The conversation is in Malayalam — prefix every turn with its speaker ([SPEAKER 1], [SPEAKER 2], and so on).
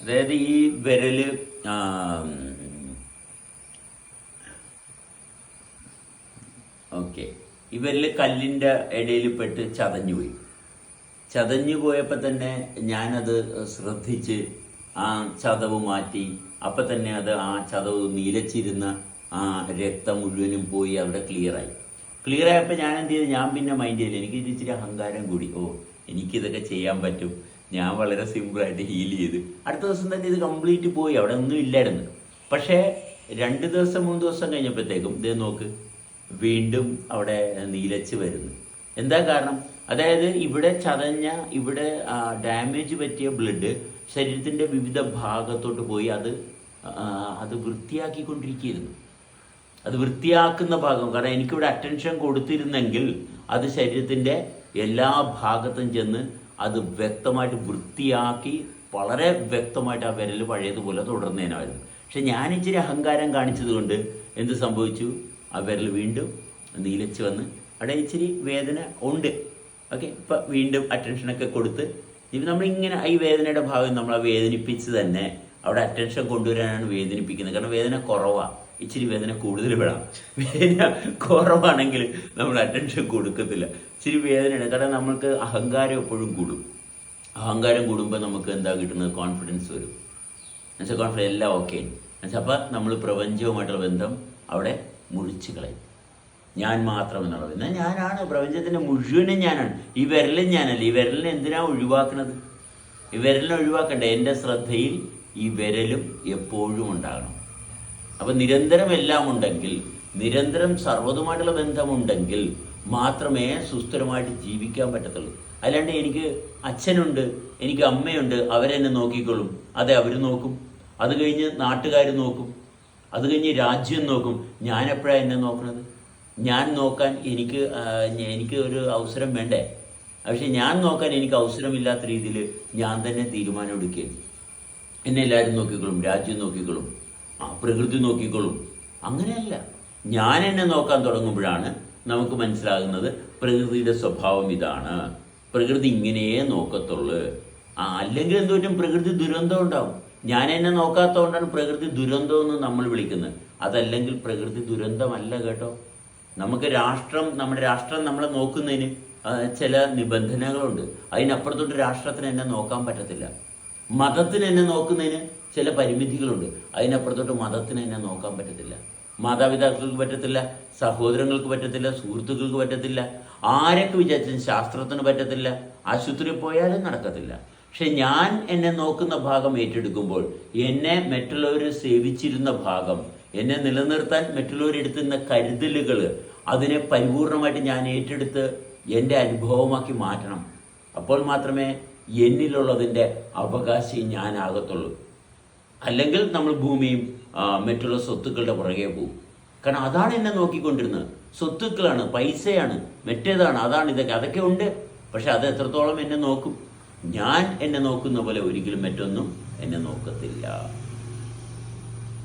[SPEAKER 1] അതായത് ഈ വിരൽ ഓക്കെ. ഈ വിരൽ കല്ലിന്റെ ഇടയിൽ പെട്ട് ചതഞ്ഞു പോയി. ചതഞ്ഞു പോയപ്പോൾ തന്നെ ഞാനത് ശ്രദ്ധിച്ച് ആ ചതവ് മാറ്റി അപ്പം തന്നെ അത് ആ ചതവ് നീലച്ചിരുന്ന ആ രക്തം മുഴുവനും പോയി അവിടെ ക്ലിയറായി. ക്ലിയർ ആയപ്പോൾ ഞാൻ എന്ത് ചെയ്തു? ഞാൻ പിന്നെ മൈൻഡ് ചെയ്തില്ല എനിക്ക് ഇച്ചിരി അഹങ്കാരം കൂടി. ഓ എനിക്കിതൊക്കെ ചെയ്യാൻ പറ്റും. ഞാൻ വളരെ സിമ്പിളായിട്ട് ഹീൽ ചെയ്ത്. അടുത്ത ദിവസം തന്നെ ഇത് കംപ്ലീറ്റ് പോയി. അവിടെ ഒന്നും ഇല്ലായിരുന്നു. പക്ഷേ രണ്ട് ദിവസം മൂന്ന് ദിവസം കഴിഞ്ഞപ്പോഴത്തേക്കും ഇത് നോക്ക് വീണ്ടും അവിടെ നീലച്ച് വരുന്നു. എന്താ കാരണം? അതായത് ഇവിടെ ചതഞ്ഞ ഇവിടെ ഡാമേജ് പറ്റിയ ബ്ലഡ് ശരീരത്തിന്റെ വിവിധ ഭാഗത്തോട്ട് പോയി അത് അത് വൃത്തിയാക്കിക്കൊണ്ടിരിക്കുകയായിരുന്നു അത് വൃത്തിയാക്കുന്ന ഭാഗം. കാരണം എനിക്കിവിടെ അറ്റൻഷൻ കൊടുത്തിരുന്നെങ്കിൽ അത് ശരീരത്തിന്റെ എല്ലാ ഭാഗത്തും ചെന്ന് അത് വ്യക്തമായിട്ട് വൃത്തിയാക്കി വളരെ വ്യക്തമായിട്ട് ആ വിരൽ പഴയതുപോലെ തുടർന്നേനായിരുന്നു. പക്ഷെ ഞാൻ ഇച്ചിരി അഹങ്കാരം കാണിച്ചത് കൊണ്ട് എന്ത് സംഭവിച്ചു? ആ വിരൽ വീണ്ടും നീലച്ച് വന്ന് അവിടെ ഇച്ചിരി വേദന ഉണ്ട്. ഓക്കെ ഇപ്പം വീണ്ടും അറ്റൻഷനൊക്കെ കൊടുത്ത് ഇപ്പം നമ്മളിങ്ങനെ ഈ വേദനയുടെ ഭാഗം നമ്മളെ വേദനിപ്പിച്ച് തന്നെ അവിടെ അറ്റൻഷൻ കൊണ്ടുവരാനാണ് വേദനിപ്പിക്കുന്നത്. കാരണം വേദന കുറവാണ് ഇച്ചിരി വേദന കൂടുതൽ വേണം വേദന കുറവാണെങ്കിൽ നമ്മൾ അറ്റൻഷൻ കൊടുക്കത്തില്ല. ഇച്ചിരി വേദന കാരണം നമ്മൾക്ക് അഹങ്കാരം എപ്പോഴും കൂടും. അഹങ്കാരം കൂടുമ്പോൾ നമുക്ക് എന്താ കിട്ടുന്നത്? കോൺഫിഡൻസ് വരും. എന്നുവെച്ചാൽ കോൺഫിഡൻസ് എല്ലാം ഓക്കെ എന്നുവെച്ചാൽ അപ്പം നമ്മൾ പ്രപഞ്ചവുമായിട്ടുള്ള ബന്ധം അവിടെ മുറിച്ച് കളയും. ഞാൻ മാത്രം എന്നുള്ളത് എന്നാൽ ഞാനാണ്. പ്രപഞ്ചത്തിന്റെ മുഴുവനും ഞാനാണ്. ഈ വിരലും ഞാനല്ല. ഈ വിരലിനെ എന്തിനാണ് ഒഴിവാക്കുന്നത്? ഈ വിരലിനെ ഒഴിവാക്കണ്ടേ? എന്റെ ശ്രദ്ധയിൽ ഈ വിരലും എപ്പോഴും ഉണ്ടാകണം. അപ്പം നിരന്തരം എല്ലാം ഉണ്ടെങ്കിൽ നിരന്തരം സർവതുമായിട്ടുള്ള ബന്ധമുണ്ടെങ്കിൽ മാത്രമേ സുസ്ഥിരമായിട്ട് ജീവിക്കാൻ പറ്റത്തുള്ളൂ. അല്ലാണ്ട് എനിക്ക് അച്ഛനുണ്ട് എനിക്ക് അമ്മയുണ്ട് അവരെന്നെ നോക്കിക്കൊള്ളും. അതെ അവർ നോക്കും. അത് കഴിഞ്ഞ് നാട്ടുകാർ നോക്കും. അത് കഴിഞ്ഞ് രാജ്യം നോക്കും. ഞാൻ എപ്പോഴാണ് എന്നെ നോക്കുന്നത്? ഞാൻ നോക്കാൻ എനിക്ക് എനിക്ക് ഒരു അവസരം വേണ്ടേ? പക്ഷെ ഞാൻ നോക്കാൻ എനിക്ക് അവസരമില്ലാത്ത രീതിയിൽ ഞാൻ തന്നെ തീരുമാനം എടുക്കുകയും എന്നെ എല്ലാവരും നോക്കിക്കൊള്ളും രാജ്യം നോക്കിക്കൊള്ളും. ആ പ്രകൃതി നോക്കിക്കൊള്ളും. അങ്ങനെയല്ല. ഞാൻ എന്നെ നോക്കാൻ തുടങ്ങുമ്പോഴാണ് നമുക്ക് മനസ്സിലാകുന്നത് പ്രകൃതിയുടെ സ്വഭാവം ഇതാണ്. പ്രകൃതി ഇങ്ങനെയേ നോക്കത്തുള്ളൂ. ആ അല്ലെങ്കിൽ എന്തുപറ്റും പ്രകൃതി ദുരന്തം ഉണ്ടാവും. ഞാൻ എന്നെ നോക്കാത്തതുകൊണ്ടാണ് പ്രകൃതി ദുരന്തം എന്ന് നമ്മൾ വിളിക്കുന്നത്. അതല്ലെങ്കിൽ പ്രകൃതി ദുരന്തമല്ല കേട്ടോ. നമുക്ക് രാഷ്ട്രം നമ്മുടെ രാഷ്ട്രം നമ്മളെ നോക്കുന്നതിന് ചില നിബന്ധനകളുണ്ട്. അതിനപ്പുറത്തോട്ട് രാഷ്ട്രത്തിന് എന്നെ നോക്കാൻ പറ്റത്തില്ല. മതത്തിന് എന്നെ നോക്കുന്നതിന് ചില പരിമിതികളുണ്ട്. അതിനപ്പുറത്തോട്ട് മതത്തിന് എന്നെ നോക്കാൻ പറ്റത്തില്ല. മാതാപിതാക്കൾക്ക് പറ്റത്തില്ല സഹോദരങ്ങൾക്ക് പറ്റത്തില്ല സുഹൃത്തുക്കൾക്ക് പറ്റത്തില്ല. ആരൊക്കെ വിചാരിച്ചാലും ശാസ്ത്രത്തിന് പറ്റത്തില്ല ആശുപത്രിയിൽ പോയാലും നടക്കത്തില്ല. പക്ഷെ ഞാൻ എന്നെ നോക്കുന്ന ഭാഗം ഏറ്റെടുക്കുമ്പോൾ എന്നെ മറ്റുള്ളവർ സേവിച്ചിരുന്ന ഭാഗം എന്നെ നിലനിർത്താൻ മറ്റുള്ളവരെടുത്തുന്ന കരുതലുകൾ അതിനെ പരിപൂർണമായിട്ട് ഞാൻ ഏറ്റെടുത്ത് എന്റെ അനുഭവമാക്കി മാറ്റണം. അപ്പോൾ മാത്രമേ എന്നിലുള്ളതിന്റെ അവകാശി ഞാനാകത്തുള്ളൂ. അല്ലെങ്കിൽ നമ്മൾ ഭൂമിയും മറ്റുള്ള സ്വത്തുക്കളുടെ പുറകെ പോകും. കാരണം അതാണ് എന്നെ നോക്കിക്കൊണ്ടിരുന്നത്. സ്വത്തുക്കളാണ് പൈസയാണ് മറ്റേതാണ് അതാണ് ഇതൊക്കെ അതൊക്കെ ഉണ്ട്. പക്ഷെ അത് എത്രത്തോളം എന്നെ നോക്കും? ഞാൻ എന്നെ നോക്കുന്ന പോലെ ഒരിക്കലും മറ്റൊന്നും എന്നെ നോക്കത്തില്ല.